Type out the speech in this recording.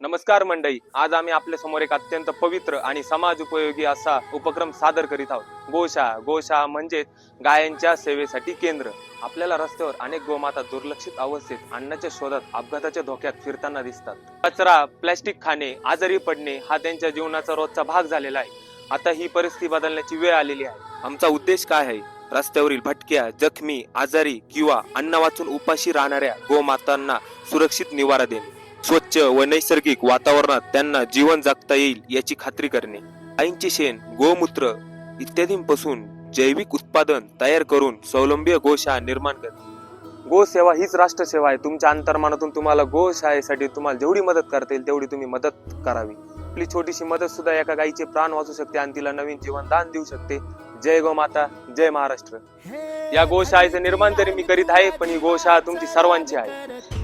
नमस्कार मंडळी आज आम्ही आपल्यासमोर एक अत्यंत पवित्र आणि समाज उपयोगी असा उपक्रम सादर करीत आहोत. गोशाळा गोशाळा म्हणजेच गायांच्या सेवेसाठी केंद्र. आपल्याला रस्त्यावर अनेक गोमाता दुर्लक्षित अवस्थेत अन्नाच्या शोधात अपघाताच्या धोक्यात फिरताना दिसतात. कचरा प्लॅस्टिक खाणे आजारी पडणे हा त्यांच्या जीवनाचा रोजचा भाग झालेला आहे. आता ही परिस्थिती बदलण्याची वेळ आलेली आहे. आमचा उद्देश काय आहे? रस्त्यावरील भटक्या जखमी आजारी किंवा अन्न वाचून उपाशी राहणाऱ्या गोमातांना सुरक्षित निवारा देणे. स्वच्छ व नैसर्गिक वातावरणात त्यांना जीवन जगता येईल याची खात्री करणे. आईंचे शेण गोमूत्र इत्यादींपासून जैविक उत्पादन तयार करून स्वावलंबी गोशाळा निर्माण करणे गोसेवा हीच राष्ट्रसेवा आहे. तुमच्या अंतर्मानातून तुम्हाला गोशाळेसाठी तुम्हाला जेवढी मदत करता येईल तेवढी तुम्ही मदत करावी. आपली छोटीशी मदत सुद्धा एका गायीचे प्राण वाचू शकते आणि तिला नवीन जीवन दान देऊ शकते. जय गो माता जय महाराष्ट्र. या गोशाळेचं निर्माण तरी मी करीत आहे पण ही गोशाळा तुमची सर्वांची आहे.